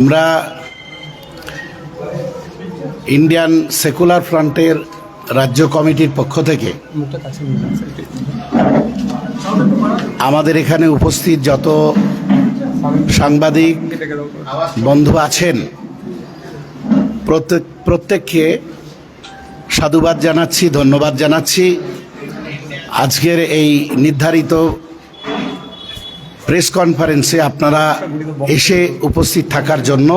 আমরা Indian secular ফ্রন্টের রাজ্য কমিটির পক্ষ থেকে আমাদের এখানে উপস্থিত যত সাংবাদিক বন্ধু আছেন, প্রত্যেক প্রত্যেককে সাধুবাদ জানাচ্ছি, ধন্যবাদ জানাচ্ছি। আজকের এই নির্ধারিত প্রেস কনফারেন্সে আপনারা এসে উপস্থিত থাকার জন্য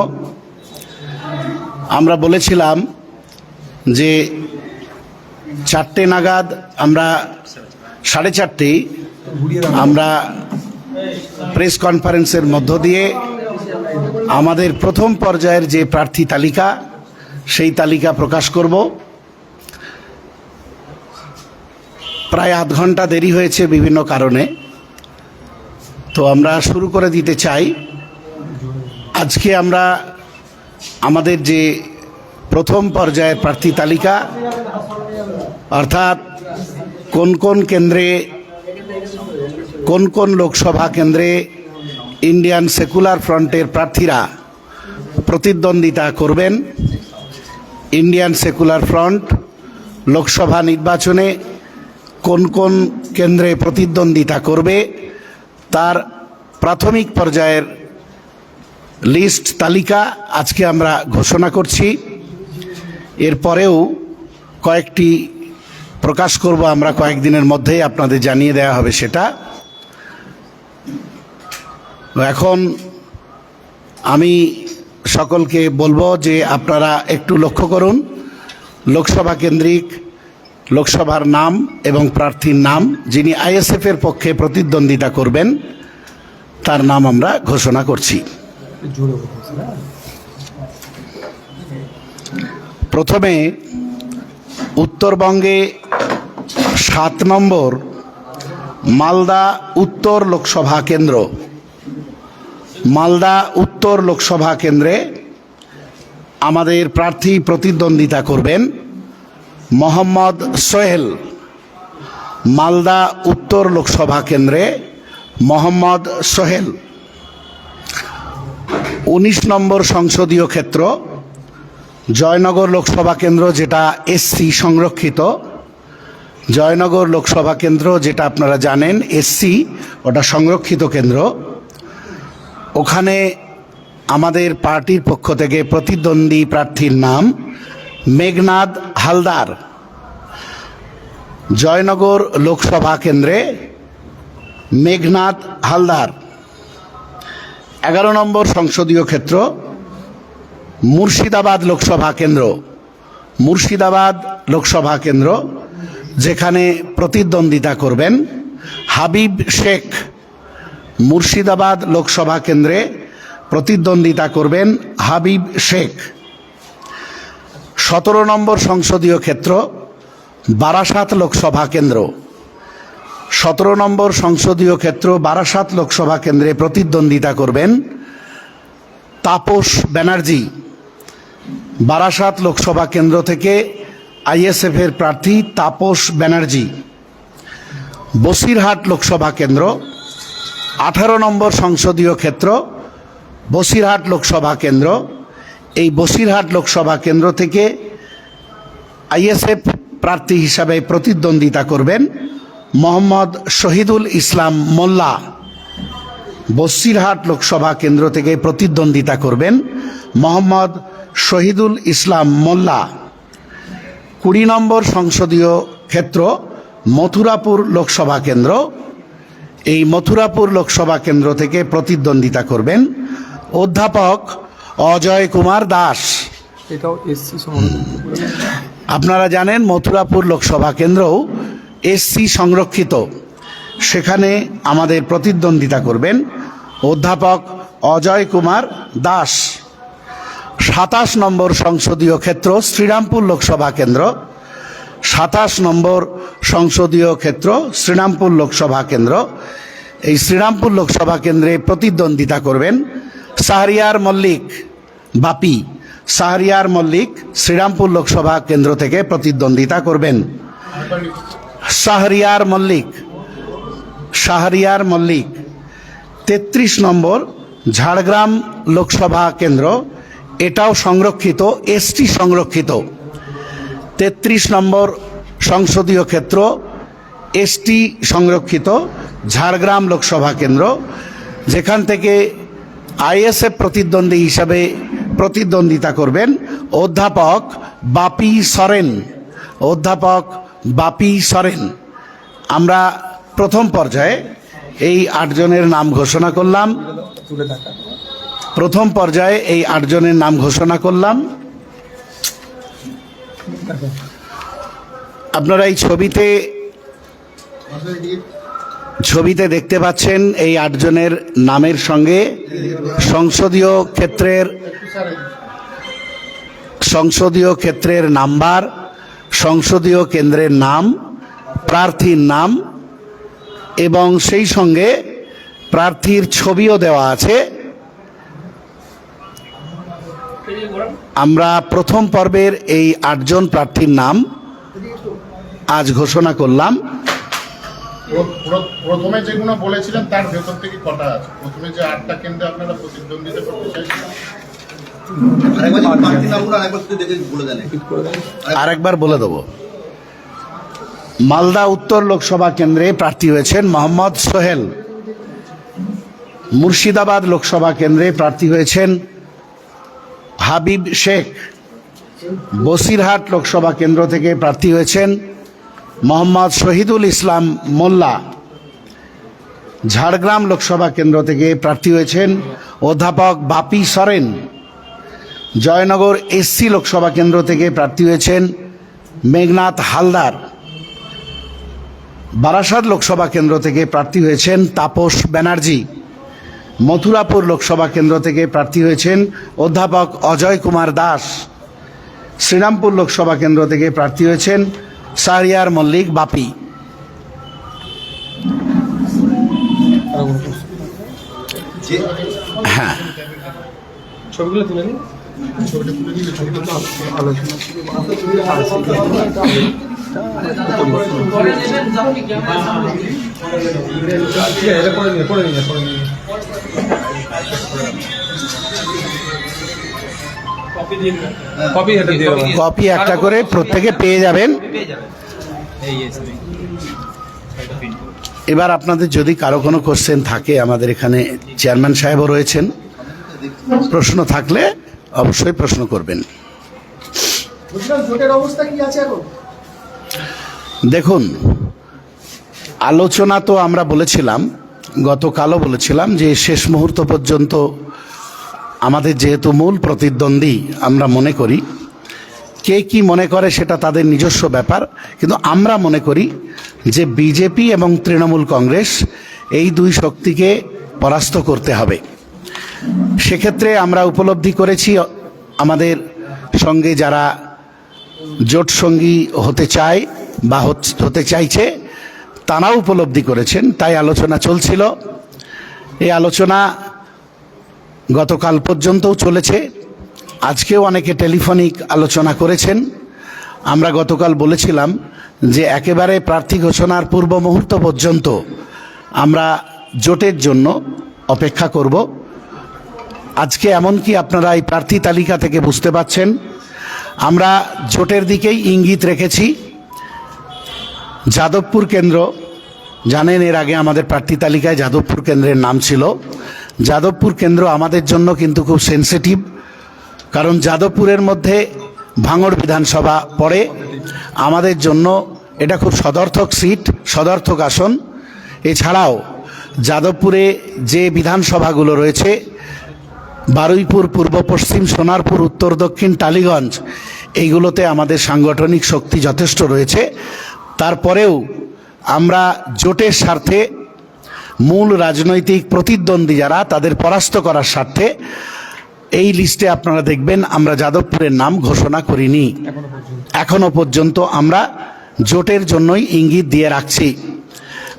আমরা বলেছিলাম যে চারটে নাগাদ আমরা সাড়ে চারটেই আমরা প্রেস কনফারেন্সের মধ্য দিয়ে আমাদের প্রথম পর্যায়ের যে প্রার্থী তালিকা, সেই তালিকা প্রকাশ করব। প্রায় আধ ঘণ্টা দেরি হয়েছে বিভিন্ন কারণে। তো আমরা শুরু করে দিতে চাই। আজকে আমরা আমাদের যে প্রথম পর্যায়ের প্রার্থী তালিকা, অর্থাৎ কোন কোন কেন্দ্রে, কোন কোন লোকসভা কেন্দ্রে ইন্ডিয়ান সেকুলার ফ্রন্টের প্রার্থীরা প্রতিদ্বন্দ্বিতা করবেন? ইন্ডিয়ান সেকুলার ফ্রন্ট লোকসভা নির্বাচনে কোন কোন কেন্দ্রে প্রতিদ্বন্দ্বিতা করবে? তার প্রাথমিক পর্যায়ের লিস্ট তালিকা আজকে আমরা ঘোষণা করছি। এরপরেও কয়েকটি প্রকাশ করব, আমরা কয়েকদিনের মধ্যেই আপনাদের জানিয়ে দেওয়া হবে সেটা। এখন আমি সকলকে বলব যে আপনারা একটু লক্ষ্য করুন, লোকসভা কেন্দ্রিক লোকসভার নাম এবং প্রার্থীর নাম যিনি আইএসএফের পক্ষে প্রতিদ্বন্দ্বিতা করবেন, তার নাম আমরা ঘোষণা করছি। প্রথমে উত্তরবঙ্গে সাত নম্বর মালদা উত্তর লোকসভা কেন্দ্র। মালদা উত্তর লোকসভা কেন্দ্রে আমাদের প্রার্থী প্রতিদ্বন্দ্বিতা করবেন। মোহাম্মদ সোহেল, মালদা উত্তর লোকসভা কেন্দ্রে মোহাম্মদ সোহেল। উনিশ নম্বর সংসদীয় ক্ষেত্র, জয়নগর লোকসভা কেন্দ্র যেটা এসসি সংরক্ষিত। জয়নগর লোকসভা কেন্দ্র যেটা আপনারা জানেন, এসসি, ওটা সংরক্ষিত কেন্দ্র। ওখানে আমাদের পার্টির পক্ষ থেকে প্রতিদ্বন্দ্বী প্রার্থীর নাম মেঘনাদ হালদার। জয়নগর লোকসভা কেন্দ্রে মেঘনাদ হালদার। এগারো নম্বর সংসদীয় ক্ষেত্র, মুর্শিদাবাদ লোকসভা কেন্দ্র। মুর্শিদাবাদ লোকসভা কেন্দ্র, যেখানে প্রতিদ্বন্দ্বিতা করবেন হাবিব শেখ। মুর্শিদাবাদ লোকসভা কেন্দ্রে প্রতিদ্বন্দ্বিতা করবেন হাবিব শেখ। সতেরো নম্বর সংসদীয় ক্ষেত্র, বারাসাত লোকসভা কেন্দ্র। সতেরো নম্বর সংসদীয় ক্ষেত্র, বারাসাত লোকসভা কেন্দ্রে প্রতিদ্বন্দ্বিতা করবেন তাপস ব্যানার্জি। বারাসাত লোকসভা কেন্দ্র থেকে আইএসএফের প্রার্থী তাপস ব্যানার্জি। বসিরহাট লোকসভা কেন্দ্র, আঠারো নম্বর সংসদীয় ক্ষেত্র, বসিরহাট লোকসভা কেন্দ্র। এই বসিরহাট লোকসভা কেন্দ্র থেকে আইএসএফ প্রার্থী হিসাবে প্রতিদ্বন্দ্বিতা করবেন মোহাম্মদ শহীদুল ইসলাম মোল্লা। বসিরহাট লোকসভা কেন্দ্র থেকে প্রতিদ্বন্দ্বিতা করবেন মোহাম্মদ শহীদুল ইসলাম মোল্লা। কুড়ি নম্বর সংসদীয় ক্ষেত্র মথুরাপুর লোকসভা কেন্দ্র। এই মথুরাপুর লোকসভা কেন্দ্র থেকে প্রতিদ্বন্দ্বিতা করবেন অধ্যাপক অজয় কুমার দাস। এটাও এসসি আপনারা জানেন মথুরাপুর লোকসভা কেন্দ্রও এসসি সংরক্ষিত। সেখানে আমাদের প্রতিদ্বন্দ্বিতা করবেন অধ্যাপক অজয় কুমার দাস। সাতাশ নম্বর সংসদীয় ক্ষেত্র শ্রীরামপুর লোকসভা কেন্দ্র। সাতাশ নম্বর সংসদীয় ক্ষেত্র শ্রীরামপুর লোকসভা কেন্দ্র। এই শ্রীরামপুর লোকসভা কেন্দ্রে প্রতিদ্বন্দ্বিতা করবেন শাহরিয়ার মল্লিক, বাপি শাহরিয়ার মল্লিক শ্রীরামপুর লোকসভা কেন্দ্র থেকে প্রতিদ্বন্দ্বিতা করবেন। শাহরিয়ার মল্লিক শাহরিয়ার মল্লিক, তেত্রিশ নম্বর ঝাড়গ্রাম লোকসভা কেন্দ্র, এটাও সংরক্ষিত, এসটি সংরক্ষিত। তেত্রিশ নম্বর সংসদীয় ক্ষেত্র, এসটি সংরক্ষিত, ঝাড়গ্রাম লোকসভা কেন্দ্র, যেখান থেকে আইএসএফ প্রতিদ্বন্দ্বী হিসাবে প্রতিদ্বন্দ্বিতা করবেন অধ্যাপক বাপি সরেন। অধ্যাপক বাপি সরেন। আমরা প্রথম পর্যায়ে এই আটজনের নাম ঘোষণা করলাম। প্রথম পর্যায়ে এই আটজনের নাম ঘোষণা করলাম। আপনারা এই ছবিতে ছবিতে দেখতে পাচ্ছেন এই আটজনের নামের সঙ্গে সংসদীয় ক্ষেত্রের সংসদীয় ক্ষেত্রের নাম্বার, সংসদীয় কেন্দ্রের নাম, প্রার্থীর নাম, এবং সেই সঙ্গে প্রার্থীর ছবিও দেওয়া আছে। আমরা প্রথম পর্বের এই আটজন প্রার্থীর নাম আজ ঘোষণা করলাম। প্রথমে যেগুলো বলেছিলেন তার ভেতর থেকে কটা আছে? প্রথমে যে আটটা কেন্দ্রে আপনারা প্রতিদ্বন্দ্বিতা করতে চাইছিলেন আরেকবার যদি প্রার্থীর নামগুলো আরেকবার একটু দেখে বলে দেন। ঠিক করে দেন। আরেকবার বলে দেব। মালদা উত্তর লোকসভা কেন্দ্রে প্রার্থী হয়েছেন মোহাম্মদ সোহেল। মুর্শিদাবাদ লোকসভা কেন্দ্রে প্রার্থী হয়েছেন হাবিব শেখ। বসিরহাট লোকসভা কেন্দ্র থেকে প্রার্থী হয়েছেন মোহাম্মদ শহীদুল ইসলাম মোল্লা। ঝাড়গ্রাম লোকসভা কেন্দ্র থেকে প্রার্থী হয়েছেন অধ্যাপক বাপি সরেন। জয়নগর এসসি লোকসভা কেন্দ্র থেকে প্রার্থী হয়েছেন মেঘনাথ হালদার। বারাসাত লোকসভা কেন্দ্র থেকে প্রার্থী হয়েছেন তাপস ব্যানার্জি। মথুরাপুর লোকসভা কেন্দ্র থেকে প্রার্থী হয়েছেন অধ্যাপক অজয় কুমার দাস। শ্রীরামপুর লোকসভা কেন্দ্র থেকে প্রার্থী হয়েছেন শাহরিয়ার মল্লিক বাপি। হ্যাঁ। ছবিগুলো তুলে নিন। আলোচনা কপি এটা দিয়ে দেবেন। কপি একটা করে প্রত্যেকে পেয়ে যাবেন। এবার আপনাদের যদি কারও কোনো কোশ্চেন থাকে আমাদের এখানে চেয়ারম্যান সাহেবও রয়েছেন। প্রশ্ন থাকলে অবশ্যই প্রশ্ন করবেন। বলছিলাম জোটের অবস্থা কি আছে এখন? দেখুন আলোচনা তো আমরা বলেছিলাম গতকালও বলেছিলাম যে শেষ মুহূর্ত পর্যন্ত আমাদের যেহেতু মূল প্রতিদ্বন্দ্বী, আমরা মনে করি, কে কি মনে করে সেটা তাদের নিজস্ব ব্যাপার, কিন্তু আমরা মনে করি যে বিজেপি এবং তৃণমূল কংগ্রেস এই দুই শক্তিকে পরাস্ত করতে হবে। সেক্ষেত্রে আমরা উপলব্ধি করেছি, আমাদের সঙ্গে যারা জোট সঙ্গী হতে চায় বা হতে চাইছে, তারাও উপলব্ধি করেছেন, তাই আলোচনা চলছিল। এই আলোচনা গতকাল পর্যন্তও চলেছে। আজকেও অনেকে টেলিফোনিক আলোচনা করেছেন। আমরা গতকাল বলেছিলাম যে একেবারে প্রার্থী ঘোষণার পূর্ব মুহূর্ত পর্যন্ত আমরা জোটের জন্য অপেক্ষা করব। আজকে এমনকি আপনারা এই প্রার্থী তালিকা থেকে বুঝতে পাচ্ছেন, আমরা জোটের দিকেই ইঙ্গিত রেখেছি। যাদবপুর কেন্দ্র, জানেন এর আগে আমাদের প্রার্থী তালিকায় যাদবপুর কেন্দ্রের নাম ছিল। যাদবপুর কেন্দ্র আমাদের জন্য কিন্তু খুব সেন্সিটিভ কারণ যাদবপুরের মধ্যে ভাঙড় বিধানসভা পড়ে। আমাদের জন্য এটা খুব সদর্থক সিট সদর্থক আসন। এছাড়াও যাদবপুরে যে বিধানসভাগুলো রয়েছে, বারুইপুর, পূর্ব পশ্চিম, সোনারপুর, উত্তর দক্ষিণ, টালিগঞ্জ, এইগুলোতে আমাদের সাংগঠনিক শক্তি যথেষ্ট রয়েছে। তারপরেও আমরা জোটের স্বার্থে মূল রাজনৈতিক প্রতিদ্বন্দ্বী যারা তাদের পরাস্ত করার স্বার্থে এই লিস্টে আপনারা দেখবেন আমরা যাদবপুরের নাম ঘোষণা করিনি। এখনও পর্যন্ত আমরা জোটের জন্যই ইঙ্গিত দিয়ে রাখছি।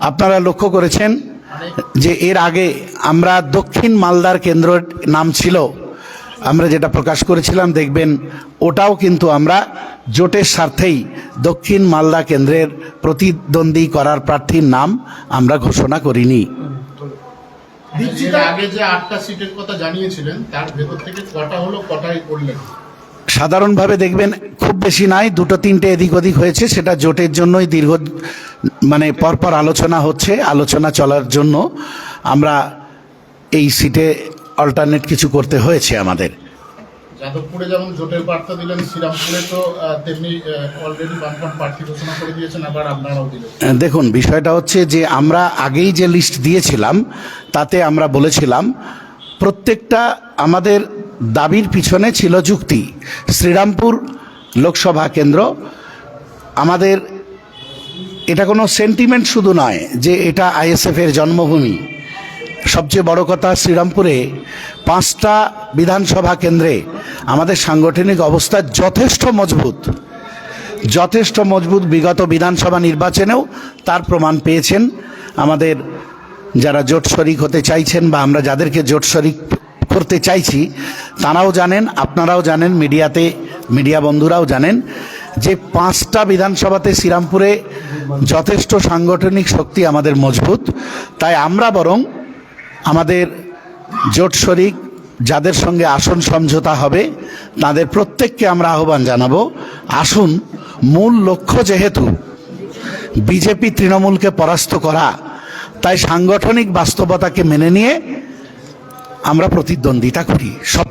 আপনারা লক্ষ্য করেছেন যে এর আগে আমরা দক্ষিণ মালদার কেন্দ্রের নাম ছিল আমরা যেটা প্রকাশ করেছিলাম দেখবেন ওটাও কিন্তু আমরা জোটের স্বার্থেই দক্ষিণ মালদা কেন্দ্রের প্রতিদ্বন্দ্বী করার প্রার্থীর নাম আমরা ঘোষণা করিনি। এর দীপশিখা আগে যে আটটা সিটের কথা জানিয়েছিলেন তার ভেতর থেকে কটা হলো কটাই করলেন? সাধারণভাবে দেখবেন খুব বেশি নাই দুটো তিনটে এদিক ওদিক হয়েছে সেটা জোটের জন্যই দীর্ঘ মানে পরপর আলোচনা হচ্ছে আলোচনা চলার জন্য আমরা এই সিটে অল্টারনেট কিছু করতে হয়েছে আমাদের। যাদবপুরে যেমন জোটের বার্তা দিলেন শ্রীরামপুরে তো তেমনি অলরেডি বামফ্রন্ট প্রার্থী ঘোষণা করে দিয়েছেন আবার আপনারাও দিলেন। দেখুন বিষয়টা হচ্ছে যে আমরা আগেই যে লিস্ট দিয়েছিলাম তাতে আমরা বলেছিলাম প্রত্যেকটা আমাদের দাবির পিছনে ছিল যুক্তি। শ্রীরামপুর লোকসভা কেন্দ্র আমাদের এটা কোনো সেন্টিমেন্ট শুধু নয় যে এটা আইএসএফের জন্মভূমি। সবচেয়ে বড় কথা শ্রীরামপুরে পাঁচটা বিধানসভা কেন্দ্রে আমাদের সাংগঠনিক অবস্থা যথেষ্ট মজবুত। যথেষ্ট মজবুত বিগত বিধানসভা নির্বাচনেও তার প্রমাণ পেয়েছেন। আমাদের যারা জোট শরিক হতে চাইছেন বা আমরা যাদেরকে জোট শরিক করতে চাইছি, তারাও জানেন, আপনারাও জানেন, মিডিয়াতে, মিডিয়া বন্ধুরাও জানেন যে পাঁচটা বিধানসভাতে শ্রীরামপুরে যথেষ্ট সাংগঠনিক শক্তি আমাদের মজবুত। তাই আমরা বরং আমাদের জোট শরিক যাদের সঙ্গে আসন সমঝোতা হবে, তাদের প্রত্যেককে আমরা আহ্বান জানাব। আসুন, মূল লক্ষ্য যেহেতু বিজেপি তৃণমূলকে পরাস্ত করা, তাই সাংগঠনিক বাস্তবতাকে মেনে নিয়ে আমরা প্রতিদ্বন্দ্বিতা করি। সব